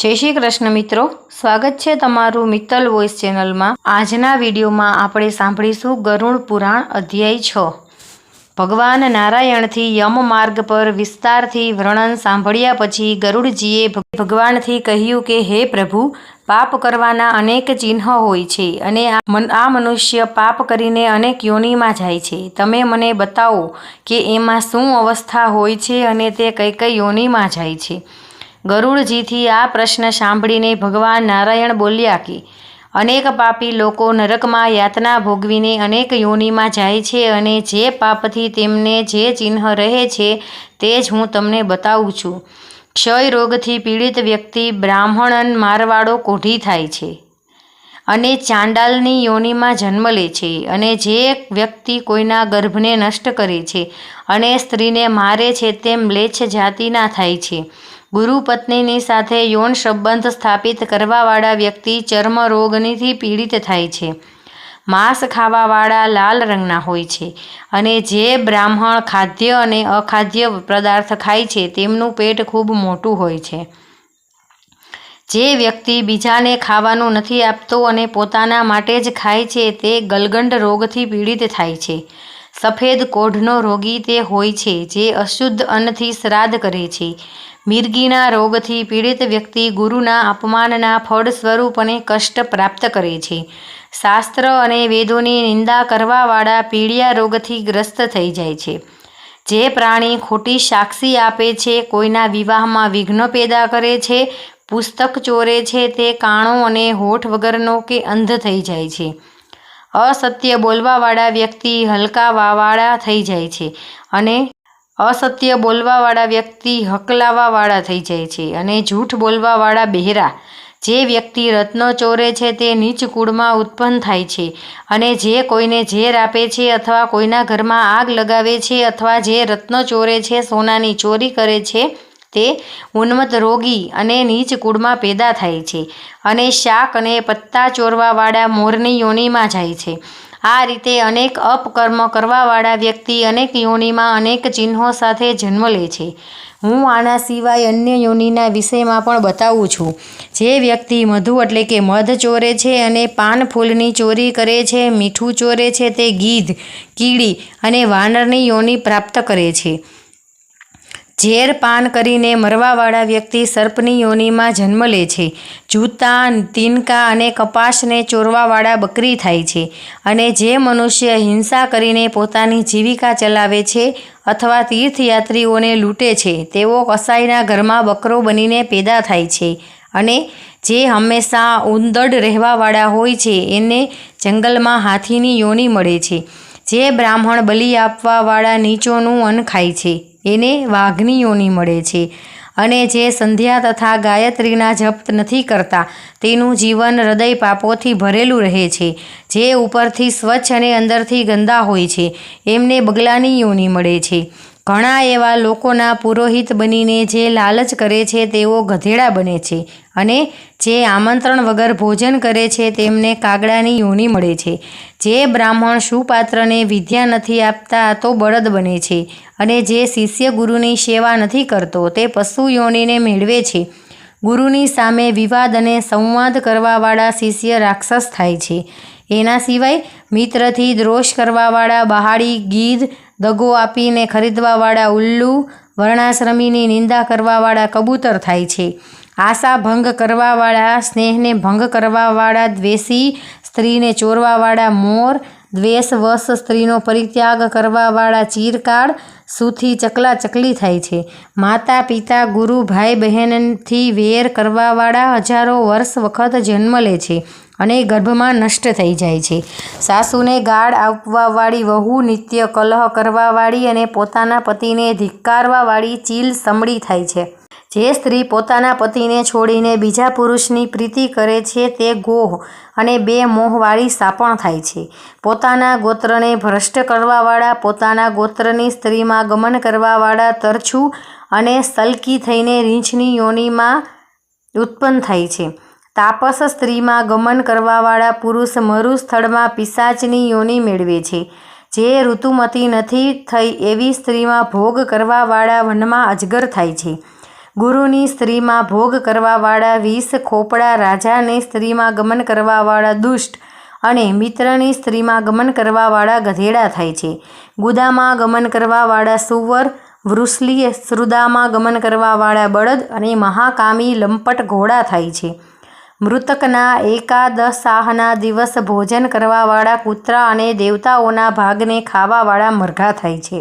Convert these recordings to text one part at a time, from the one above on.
જય શ્રી કૃષ્ણ મિત્રો. સ્વાગત છે તમારું મિત્તલ વોઇસ ચેનલમાં. આજના વિડીયોમાં આપણે સાંભળીશું ગરુડ પુરાણ અધ્યાય છ. ભગવાન નારાયણથી યમ માર્ગ પર વિસ્તારથી વર્ણન સાંભળ્યા પછી ગરુડજીએ ભગવાનથી કહ્યું કે, હે પ્રભુ, પાપ કરવાના અનેક ચિહ્ન હોય છે અને આ આ મનુષ્ય પાપ કરીને અનેક યોનિમાં જાય છે. તમે મને બતાવો કે એમાં શું અવસ્થા હોય છે અને તે કઈ કઈ યોનિમાં જાય છે? ગરુડજીથી આ પ્રશ્ન સાંભળીને ભગવાન નારાયણ બોલ્યા કે, અનેક પાપી લોકો નરકમાં યાતના ભોગવીને અનેક યોનિમાં જાય છે અને જે પાપથી તેમને જે ચિહ્ન રહે છે તે જ હું તમને બતાવું છું. ક્ષય રોગથી પીડિત વ્યક્તિ બ્રાહ્મણ મારવાડો કોઢી થાય છે અને ચાંડાલની યોનિમાં જન્મ લે છે અને જે વ્યક્તિ કોઈના ગર્ભને નષ્ટ કરે છે અને સ્ત્રીને મારે છે તેમ લેચ્છ જાતિના થાય છે. ગુરુ પત્નીની સાથે યૌન સંબંધ સ્થાપિત કરવાવાળા વ્યક્તિ ચર્મ રોગનીથી પીડિત થાય છે. માંસ ખાવાવાળા લાલ રંગના હોય છે અને જે બ્રાહ્મણ ખાદ્ય અને અખાદ્ય પદાર્થ ખાય છે તેમનું પેટ ખૂબ મોટું હોય છે. જે વ્યક્તિ બીજાને ખાવાનું નથી આપતો અને પોતાના માટે જ ખાય છે તે ગલગંડ રોગથી પીડિત થાય છે. સફેદ કોઢનો રોગી તે હોય છે જે અશુદ્ધ અન્નથી શ્રાદ્ધ કરે છે. મિર્ગીના રોગથી પીડિત વ્યક્તિ ગુરુના અપમાનના ફળ સ્વરૂપને કષ્ટ પ્રાપ્ત કરે છે. શાસ્ત્ર અને વેદોની નિંદા કરવાવાળા પીડિયા રોગથી ગ્રસ્ત થઈ જાય છે. જે પ્રાણી ખોટી સાક્ષી આપે છે, કોઈના વિવાહમાં વિઘ્ન પેદા કરે છે, પુસ્તક ચોરે છે, તે કાણો અને હોઠ વગરનો કે અંધ થઈ જાય છે. અસત્ય બોલવાવાળા વ્યક્તિ હલકાવાવાળા થઈ જાય છે અને અસત્ય બોલવાવાળા વ્યક્તિ હકલાવાવાળા થઈ જાય છે અને જૂઠ બોલવાવાળા બહેરા. જે વ્યક્તિ રત્નો ચોરે છે તે નીચ કુળમાં ઉત્પન્ન થાય છે અને જે કોઈને ઝેર આપે છે અથવા કોઈના ઘરમાં આગ લગાવે છે અથવા જે રત્નો ચોરે છે સોનાની ચોરી કરે છે તે ઉન્મત્ત રોગી અને નીચ કુળમાં પેદા થાય છે અને શાક અને પત્તા ચોરવાવાળા મોરની યોનિમાં જાય છે. આ રીતે અનેક અપકર્મ કરવાવાળા વ્યક્તિ અનેક યોનિમાં અનેક ચિહ્નો સાથે જન્મ લે છે. હું આના સિવાય અન્ય યોનિના વિષયમાં પણ બતાવું છું. જે વ્યક્તિ મધુ એટલે કે મધ ચોરે છે અને પાન ફૂલની ચોરી કરે છે, મીઠું ચોરે છે તે ગીધ, કીડી અને વાનરની યોની પ્રાપ્ત કરે છે. ઝેર પાન કરીને મરવાવાળા વ્યક્તિ સર્પની યોનિમાં જન્મ લે છે. જૂતા, તિનકા અને કપાસને ચોરવાવાળા બકરી થાય છે અને જે મનુષ્ય હિંસા કરીને પોતાની જીવિકા ચલાવે છે અથવા તીર્થયાત્રીઓને લૂંટે છે, તેઓ કસાઈના ઘરમાં બકરો બનીને પેદા થાય છે અને જે હંમેશા ઉંદડ રહેવાવાળા હોય છે, એને જંગલમાં હાથીની યોની મળે છે, જે બ્રાહ્મણ બલિ આપવાવાળા નીચોનું અન્ન ખાય છે. એને વાઘની યોની મળે છે. અને જે સંધ્યા તથા ગાયત્રીના જપ નથી કરતા, તેનું જીવન હૃદય પાપોથી ભરેલું રહે છે. જે ઉપરથી સ્વચ્છ અને અંદરથી ગંદા હોય છે, એમને બગલાની યોની મળે છે. ઘણા એવા લોકોના પુરોહિત બનીને જે લાલચ કરે છે તેઓ ગધેડા બને છે અને જે આમંત્રણ વગર ભોજન કરે છે તેમને કાગડાની યોની મળે છે. જે બ્રાહ્મણ સુપાત્રને વિદ્યા નથી આપતા તો બળદ બને છે અને જે શિષ્ય ગુરુની સેવા નથી કરતો તે પશુ યોનીને મેળવે છે. ગુરુની સામે વિવાદ અને સંવાદ કરવાવાળા શિષ્ય રાક્ષસ થાય છે. એના સિવાય મિત્રથી દ્રોષ કરવાવાળા બહાડી ગીધ દગો આપીને ખરીદવાવાળા ઉલ્લુ, વર્ણાશ્રમીની નિંદા કરવાવાળા કબૂતર થાય છે. આશા ભંગ કરવાવાળા, સ્નેહને ભંગ કરવાવાળા દ્વેષી, સ્ત્રીને ચોરવાવાળા મોર, દ્વેષવશ સ્ત્રીનો પરિત્યાગ કરવાવાળા ચીરકાળ સુથી ચકલા ચકલી થાય છે. માતા, પિતા, ગુરુ, ભાઈ બહેનથી વેર કરવાવાળા હજારો વર્ષ વખત જન્મ લે છે. અને ગર્ભમાં નષ્ટ થઈ જાય છે. સાસુને ગાળ આપવાવાળી વહુ નિત્ય કલહ કરવાવાળી અને પોતાના પતિને ધિક્કારવાવાળી ચીલ સમળી થાય છે. જે સ્ત્રી પોતાના પતિને છોડીને બીજા પુરુષની પ્રીતિ કરે છે તે ગોહ અને બે મોહવાળી સાપણ થાય છે. પોતાના ગોત્રને ભ્રષ્ટ કરવાવાળા, પોતાના ગોત્રની સ્ત્રીમાં ગમન કરવાવાળા તરછું અને સલકી થઈને રીંછની યોનિમાં ઉત્પન્ન થાય છે. તાપસ સ્ત્રીમાં ગમન કરવાવાળા પુરુષ મરુ સ્થળમાં પિશાચની યોનિ મેળવે છે. જે ઋતુમતી નથી થઈ એવી સ્ત્રીમાં ભોગ કરવાવાળા વનમાં અજગર થાય છે. ગુરુની સ્ત્રીમાં ભોગ કરવાવાળા વીસ ખોપડા રાજાની સ્ત્રીમાં ગમન કરવાવાળા દુષ્ટ અને મિત્રની સ્ત્રીમાં ગમન કરવાવાળા ગધેડા થાય છે. ગુદામાં ગમન કરવાવાળા સુવર વૃષલી શ્રુદામાં ગમન કરવાવાળા બળદ અને મહાકામી લંપટ ઘોડા થાય છે. મૃતકના એકાદશાહના દિવસ ભોજન કરવાવાળા કૂતરા અને દેવતાઓના ભાગને ખાવાવાળા મરઘા થાય છે.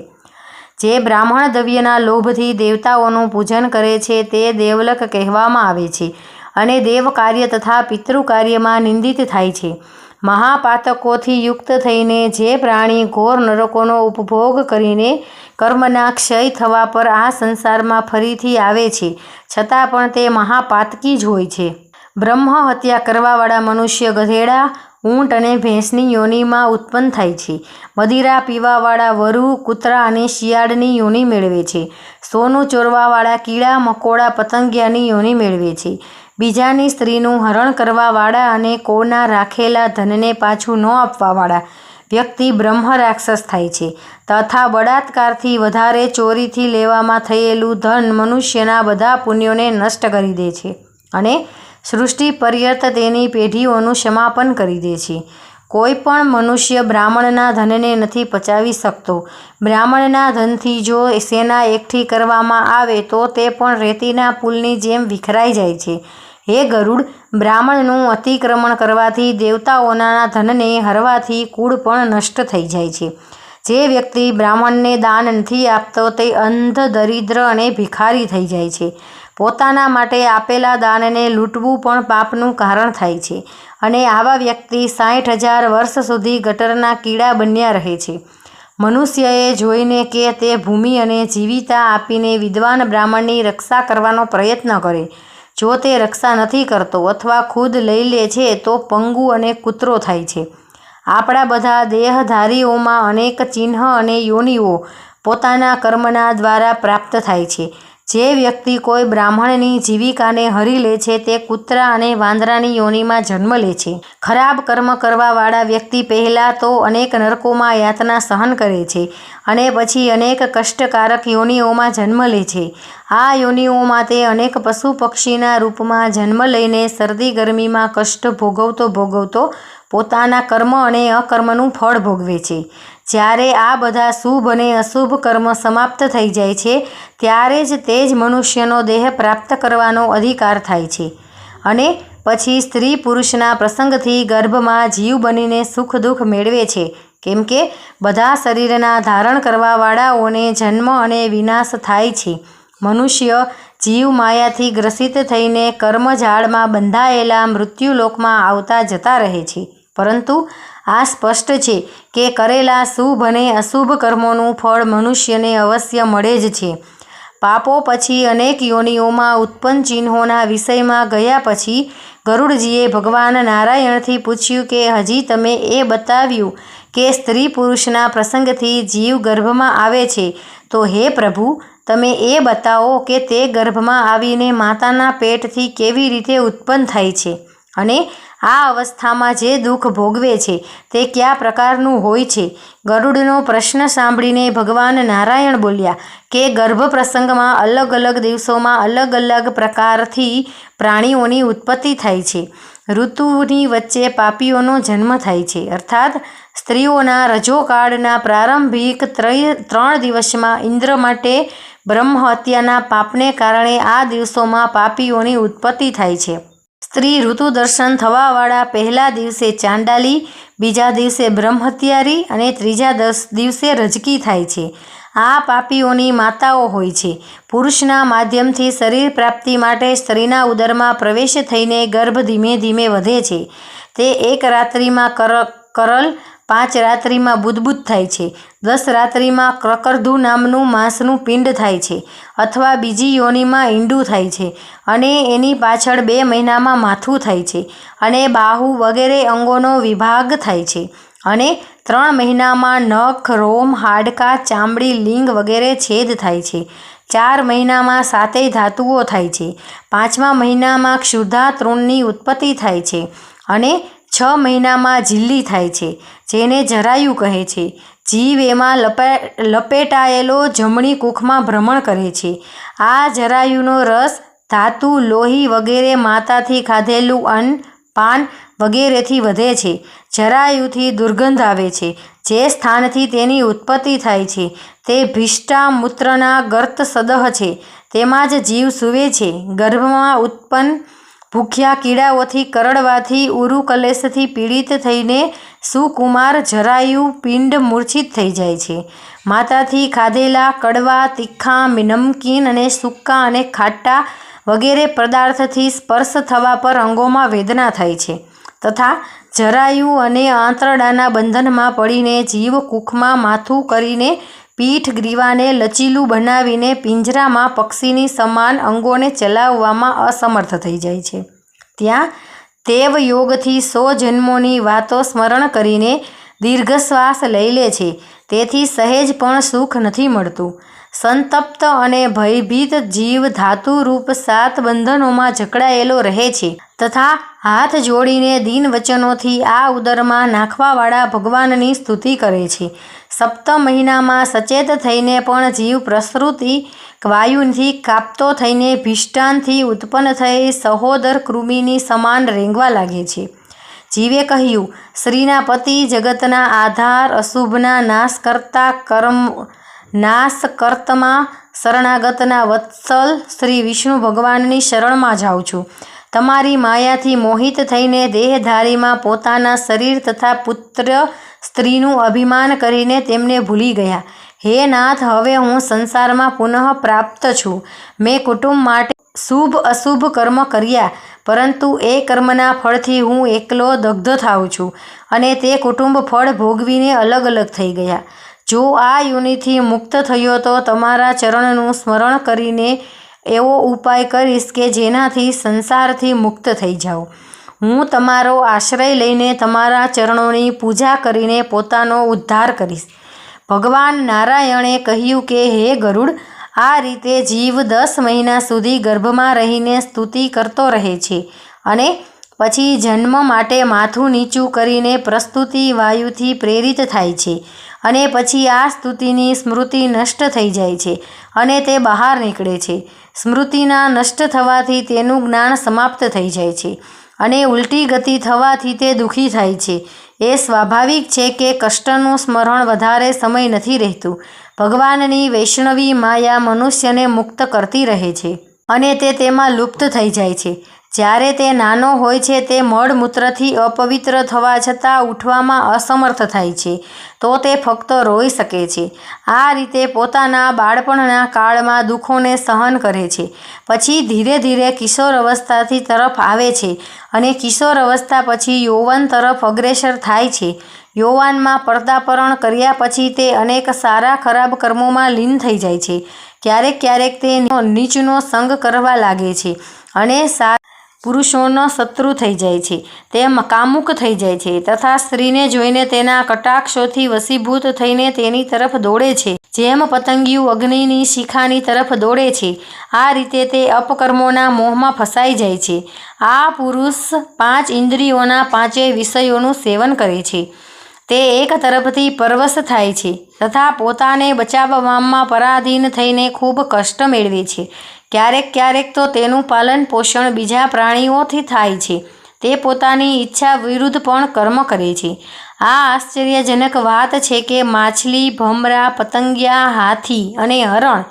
જે બ્રાહ્મણ દ્રવ્યના લોભથી દેવતાઓનું પૂજન કરે છે તે દેવલક કહેવામાં આવે છે અને દેવ કાર્ય તથા પિતૃ કાર્યમાં નિંદિત થાય છે. મહાપાતકોથી યુક્ત થઈને જે પ્રાણી ઘોર નરકોનો ઉપભોગ કરીને કર્મના ક્ષય થવા પર આ સંસારમાં ફરીથી આવે છે, છતાં પણ તે મહાપાતકી જ હોય છે. બ્રહ્મ હત્યા કરવાવાળા મનુષ્ય ગધેડા, ઊંટ અને ભેંસની યોનિમાં ઉત્પન્ન થાય છે. મદિરા પીવાવાળા વરુ, કૂતરા અને શિયાળની યોનિ મેળવે છે. સોનું ચોરવાવાળા કીડા, મકોડા પતંગિયાની યોનિ મેળવે છે. બીજાની સ્ત્રીનું હરણ કરવાવાળા અને કોના રાખેલા ધનને પાછું ન આપવાવાળા વ્યક્તિ બ્રહ્મ રાક્ષસ થાય છે. તથા બળાત્કારથી વધારે ચોરીથી લેવામાં થયેલું ધન મનુષ્યના બધા પુણ્યોને નષ્ટ કરી દે છે અને સૃષ્ટિ પર્યત તેની પેઢીઓનું સમાપન કરી દે છે. કોઈ પણ મનુષ્ય બ્રાહ્મણના ધનને નથી પચાવી શકતો. બ્રાહ્મણના ધનથી જો સેના એકઠી કરવામાં આવે તો તે પણ રેતીના પુલની જેમ વિખરાઈ જાય છે. હે ગરુડ, બ્રાહ્મણનું અતિક્રમણ કરવાથી દેવતાઓના ધનને હરવાથી કુળ પણ નષ્ટ થઈ જાય છે. જે વ્યક્તિ બ્રાહ્મણને દાન નથી આપતો તે અંધ દરિદ્ર અને ભિખારી થઈ જાય છે. પોતાના માટે આપેલા દાનને લૂંટવું પણ પાપનું કારણ થાય છે અને આવા વ્યક્તિ સાઠ હજાર વર્ષ સુધી ગટરના કીડા બન્યા રહે છે. મનુષ્યએ જોઈને કે તે ભૂમિ અને જીવિતા આપીને વિદ્વાન બ્રાહ્મણની રક્ષા કરવાનો પ્રયત્ન કરે. જો તે રક્ષા નથી કરતો અથવા ખુદ લઈ લે છે તો પંગુ અને કૂતરો થાય છે. આપણા બધા દેહધારીઓમાં અનેક ચિહ્ન અને યોનિઓ પોતાના કર્મના દ્વારા પ્રાપ્ત થાય છે. જે વ્યક્તિ કોઈ બ્રાહ્મણની જીવિકાને હરી લે છે તે કૂતરા અને વાંદરાની યોનિમાં જન્મ લે છે. ખરાબ કર્મ કરવાવાળા વ્યક્તિ પહેલાં તો અનેક નરકોમાં યાતના સહન કરે છે અને પછી અનેક કષ્ટકારક યોનિઓમાં જન્મ લે છે. આ યોનિઓમાં તે અનેક પશુ પક્ષીના રૂપમાં જન્મ લઈને શરદી ગરમીમાં કષ્ટ ભોગવતો ભોગવતો પોતાના કર્મ અને અકર્મનું ફળ ભોગવે છે. જ્યારે આ બધા શુભ અને અશુભ કર્મ સમાપ્ત થઈ જાય છે, ત્યારે જ તે જ મનુષ્યનો દેહ પ્રાપ્ત કરવાનો અધિકાર થાય છે. અને પછી સ્ત્રી પુરુષના પ્રસંગથી ગર્ભમાં જીવ બનીને સુખ દુઃખ મેળવે છે. કેમ કે બધા શરીરના ધારણ કરવાવાળાઓને જન્મ અને વિનાશ થાય છે. મનુષ્ય જીવ માયાથી ગ્રસિત થઈને કર્મઝાળમાં બંધાયેલા મૃત્યુલોકમાં આવતા જતા રહે છે. પરંતુ આ સ્પષ્ટ છે કે કરેલા શુભ અને અશુભ કર્મોનું ફળ મનુષ્યને અવશ્ય મળે જ છે. પાપો પછી અનેક યોનિઓમાં ઉત્પન્ન ચિહ્નોના વિષયમાં ગયા પછી ગરુડજીએ ભગવાન નારાયણથી પૂછ્યું કે, હજી તમે એ બતાવ્યું કે સ્ત્રી પુરુષના પ્રસંગથી જીવ ગર્ભમાં આવે છે, તો હે પ્રભુ, તમે એ બતાવો કે તે ગર્ભમાં આવીને માતાના પેટથી કેવી રીતે ઉત્પન્ન થાય છે? અને આ અવસ્થામાં જે દુઃખ ભોગવે છે તે કયા પ્રકારનું હોય છે? ગરુડનો પ્રશ્ન સાંભળીને ભગવાન નારાયણ બોલ્યા કે ગર્ભ પ્રસંગમાં અલગ અલગ દિવસોમાં અલગ અલગ પ્રકારથી પ્રાણીઓની ઉત્પત્તિ થાય છે. ઋતુની વચ્ચે પાપીઓનો જન્મ થાય છે. અર્થાત, સ્ત્રીઓના રજોકાળના પ્રારંભિક ત્રણ દિવસમાં ઇન્દ્ર માટે બ્રહ્મ હત્યાના પાપને કારણે આ દિવસોમાં પાપીઓની ઉત્પત્તિ થાય છે. સ્ત્રી ઋતુદર્શન થવાવાળા પહેલા દિવસે ચાંડાલી, બીજા દિવસે બ્રહ્મહત્યારી અને ત્રીજા દસ દિવસે રજકી થાય છે. આ પાપીઓની માતાઓ હોય છે. પુરુષના માધ્યમથી શરીર પ્રાપ્તિ માટે સ્ત્રીના ઉદરમાં પ્રવેશ થઈને ગર્ભ ધીમે ધીમે વધે છે. તે એક રાત્રિમાં કર, કરલ પાંચ રાત્રિમાં બુદબુદ થાય છે. દસ રાત્રિમાં ક્રકરધુ નામનું માંસનું પિંડ થાય છે અથવા બીજી યોનિમાં ઈંડું થાય છે અને એની પાછળ બે મહિનામાં માથું થાય છે અને બાહુ વગેરે અંગોનો વિભાગ થાય છે અને ત્રણ મહિનામાં નખ, રોમ, હાડકાં, ચામડી, લિંગ વગેરે છેદ થાય છે. ચાર મહિનામાં સાતેય ધાતુઓ થાય છે. પાંચમા મહિનામાં ક્ષુધા, તૃણની ઉત્પત્તિ થાય છે અને છ મહિનામાં ઝીલ્લી થાય છે, જેને જરાયું કહે છે. જીવ એમાં લપે, લપેટાયેલો જમણી કૂખમાં ભ્રમણ કરે છે. આ જરાયુનો રસ ધાતુ, લોહી વગેરે માતાથી ખાધેલું અન્ન, પાન વગેરેથી વધે છે. જરાયુથી દુર્ગંધ આવે છે, જે સ્થાનથી તેની ઉત્પત્તિ થાય છે. તે ભિષ્ટા મૂત્રના ગર્ત સદહ છે. તેમાં જ જીવ સૂવે છે. ગર્ભમાં ઉત્પન્ન ભૂખ્યા કીડાઓથી કરડવાથી, ઉરુકલેશથી પીડિત થઈને સુકુમાર જરાયુ પિંડ મૂર્છિત થઈ જાય છે. માતાથી ખાધેલા કડવા, તીખા નમકીન અને સૂકા અને ખાટા વગેરે પદાર્થથી સ્પર્શ થવા પર અંગોમાં વેદના થાય છે. તથા જરાયુ અને આંતરડાના બંધનમાં પડીને જીવ કૂખમાં માથું કરીને પીઠ ગ્રીવાને લચીલું બનાવીને પિંજરામાં પક્ષીની સમાન અંગોને ચલાવવામાં અસમર્થ થઈ જાય છે. ત્યાં તેવ યોગથી સો જન્મોની વાતો સ્મરણ કરીને દીર્ઘશ્વાસ લઈ લે છે. તેથી સહેજ પણ સુખ નથી મળતું. સંતપ્ત અને ભયભીત જીવ ધાતુરૂપ સાત બંધનોમાં જકડાયેલો રહે છે તથા હાથ જોડીને દીન વચનોથી આ ઉદરમાં નાખવાવાળા ભગવાનની સ્તુતિ કરે છે. સપ્ત મહિનામાં સચેત થઈને પણ જીવ પ્રસૃતિ વાયુથી કાપતો થઈને ભીષ્ટાનથી ઉત્પન્ન થઈ સહોદર કૃમિની સમાન રેંગવા લાગે છે. જીવે કહ્યું, શ્રીના પતિ જગતના આધાર અશુભના નાશ કરતા કર્મ નાશ કર્તમાં શરણાગતના વત્સલ શ્રી વિષ્ણુ ભગવાનની શરણમાં જાઉં છું. તમારી માયાથી મોહિત થઈને દેહધારીમાં પોતાના શરીર તથા પુત્ર સ્ત્રીનું અભિમાન કરીને તેમને ભૂલી ગયા. હે નાથ, હવે હું સંસારમાં પુનઃ પ્રાપ્ત છું. મેં કુટુંબ માટે શુભ અશુભ કર્મ કર્યા, પરંતુ એ કર્મના ફળથી હું એકલો દગ્ધ થાઉં છું અને તે કુટુંબ ફળ ભોગવીને અલગ અલગ થઈ ગયા. જો આ યોનિથી મુક્ત થયો તો તમારા ચરણનું સ્મરણ કરીને એવો ઉપાય કરીશ કે જેનાથી સંસારથી મુક્ત થઈ જાઓ. હું તમારો આશ્રય લઈને તમારા ચરણોની પૂજા કરીને પોતાનો ઉદ્ધાર કરીશ. ભગવાન નારાયણે કહ્યું કે, હે ગરુડ, આ રીતે જીવ દસ મહિના સુધી ગર્ભમાં રહીને સ્તુતિ કરતો રહે છે અને પછી જન્મ માટે માથું નીચું કરીને પ્રસ્તુતિ વાયુથી પ્રેરિત થાય છે અને પછી આ સ્તુતિની સ્મૃતિ નષ્ટ થઈ જાય છે અને તે બહાર નીકળે છે. સ્મૃતિના નષ્ટ થવાથી તેનું જ્ઞાન સમાપ્ત થઈ જાય છે અને ઉલટી ગતિ થવાથી તે દુઃખી થાય છે. એ સ્વાભાવિક છે કે કષ્ટનું સ્મરણ વધારે સમય નથી રહેતું. ભગવાનની વૈષ્ણવી માયા મનુષ્યને મુક્ત કરતી રહે છે અને તે તેમાં લુપ્ત થઈ જાય છે. જ્યારે તે નાનો હોય છે, તે મળમૂત્રથી અપવિત્ર થવા છતાં ઉઠવામાં અસમર્થ થાય છે, તો તે ફક્ત રોઈ શકે છે. આ રીતે પોતાના બાળપણના કાળમાં દુઃખોને સહન કરે છે. પછી ધીરે ધીરે કિશોર અવસ્થાથી તરફ આવે છે અને કિશોર અવસ્થા પછી યૌવન તરફ અગ્રેસર થાય છે. યૌવાનમાં પડદાપરણ કર્યા પછી તે અનેક સારા ખરાબ કર્મોમાં લીન થઈ જાય છે. ક્યારેક ક્યારેક તે નીચનો સંગ કરવા લાગે છે અને સા પુરુષોનો શત્રુ થઈ જાય છે. તે કામુક થઈ જાય છે તથા સ્ત્રીને જોઈને તેના કટાક્ષોથી વસીભૂત થઈને તેની તરફ દોડે છે. જેમ પતંગિયું અગ્નિની શિખાની તરફ દોડે છે, આ રીતે તે અપકર્મોના મોહમાં ફસાઈ જાય છે. આ પુરુષ પાંચ ઇન્દ્રિયોના પાંચે વિષયોનું સેવન કરે છે. તે એક તરફથી પરવશ થાય છે તથા પોતાને બચાવવામાં પરાધીન થઈને ખૂબ કષ્ટ મેળવે છે. ક્યારેક ક્યારેક તો તેનું પાલન પોષણ બીજા પ્રાણીઓથી થાય છે. તે પોતાની ઈચ્છા વિરુદ્ધ પણ કર્મ કરે છે. આ આશ્ચર્યજનક વાત છે કે માછલી, ભમરા, પતંગિયા, હાથી અને હરણ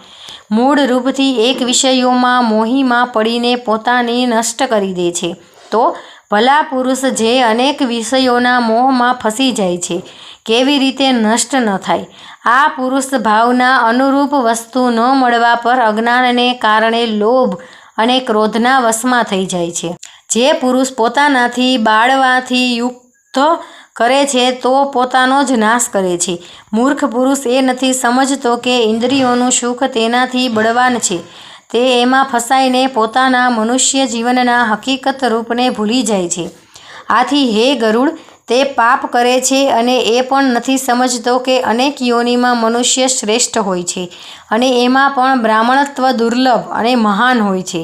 મૂળ રૂપથી એક વિષયોમાં મોહીમાં પડીને પોતાની નષ્ટ કરી દે છે. તો ભલા પુરુષ જે અનેક વિષયોના મોહમાં ફસી જાય છે, કેવી રીતે નષ્ટ ન થાય? આ પુરુષ ભાવના અનુરૂપ વસ્તુ ન મળવા પર અજ્ઞાનને કારણે લોભ અને ક્રોધના વશમાં થઈ જાય છે. જે પુરુષ પોતાનાથી બાળવાથી યુક્ત કરે છે, તો પોતાનો જ નાશ કરે છે. મૂર્ખ પુરુષ એ નથી સમજતો કે ઇન્દ્રિયોનું સુખ તેનાથી બળવાન છે. તે એમાં ફસાઈને પોતાના મનુષ્ય જીવનના હકીકત રૂપને ભૂલી જાય છે. આથી હે ગરુડ, તે પાપ કરે છે અને એ પણ નથી સમજતો કે અનેક યોનિમાં મનુષ્ય શ્રેષ્ઠ હોય છે અને એમાં પણ બ્રાહ્મણત્વ દુર્લભ અને મહાન હોય છે.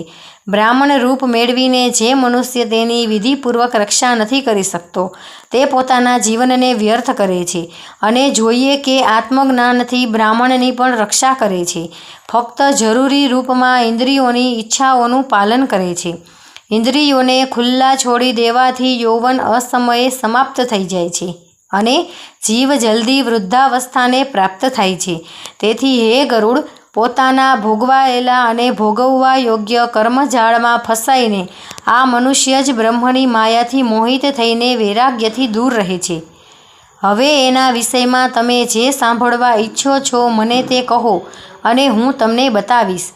બ્રાહ્મણ રૂપ મેળવીને જે મનુષ્ય તેની વિધિપૂર્વક રક્ષા નથી કરી શકતો, તે પોતાના જીવનને વ્યર્થ કરે છે અને જોઈએ કે આત્મજ્ઞાનથી બ્રાહ્મણની પણ રક્ષા કરે છે. ફક્ત જરૂરી રૂપમાં ઇન્દ્રિયોની ઈચ્છાઓનું પાલન કરે છે. ઇન્દ્રિયોને ખુલ્લા છોડી દેવાથી યૌવન અસમયે સમાપ્ત થઈ જાય છે અને જીવ જલ્દી વૃદ્ધાવસ્થાને પ્રાપ્ત થાય છે. તેથી હે ગરુડ પોતાના ભોગવાયેલા અને ભોગવવા યોગ્ય કર્મજાળમાં ફસાઈને આ મનુષ્ય જ બ્રહ્મની માયાથી મોહિત થઈને વૈરાગ્યથી દૂર રહે છે. હવે એના વિષયમાં તમે જે સાંભળવા ઈચ્છો છો, મને તે કહો અને હું તમને બતાવીશ.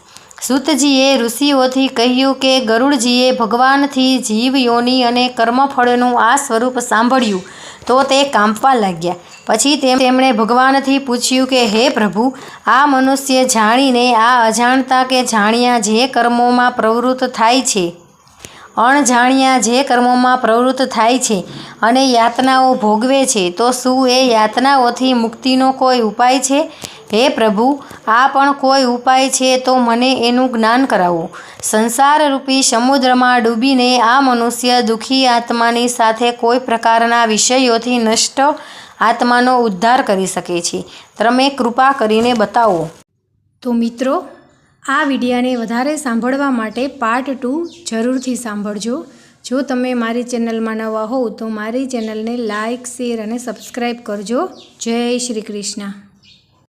સૂતજીએ ઋષિઓથી કહ્યું કે ગરુડજીએ ભગવાનથી જીવ યોની અને કર્મફળનું આ સ્વરૂપ સાંભળ્યું, તો તે કાંપવા લાગ્યા. પછી તેમ- તેમણે ભગવાનથી પૂછ્યું કે, હે પ્રભુ, આ મનુષ્ય જાણીને આ અજાણતા કે જાણ્યા જે કર્મોમાં પ્રવૃત્ત થાય છે? અણજાણ્યા જે કર્મોમાં પ્રવૃત્ત થાય છે અને યાતનાઓ ભોગવે છે, તો શું એ યાતનાઓથી મુક્તિનો કોઈ ઉપાય છે? હે પ્રભુ, આ પણ કોઈ ઉપાય છે તો મને એનું જ્ઞાન કરાવો. સંસારરૂપી સમુદ્રમાં ડૂબીને આ મનુષ્ય દુઃખી આત્માની સાથે કોઈ પ્રકારના વિષયોથી નષ્ટ આત્માનો ઉદ્ધાર કરી શકે છે. તમે કૃપા કરીને બતાવો. તો મિત્રો, આ વિડીયાને વધારે સાંભળવા માટે પાર્ટ ટુ જરૂરથી સાંભળજો. જો તમે મારી ચેનલમાં નવા હોવ તો મારી ચેનલને લાઇક શેર અને સબસ્ક્રાઈબ કરજો. જય શ્રી કૃષ્ણ.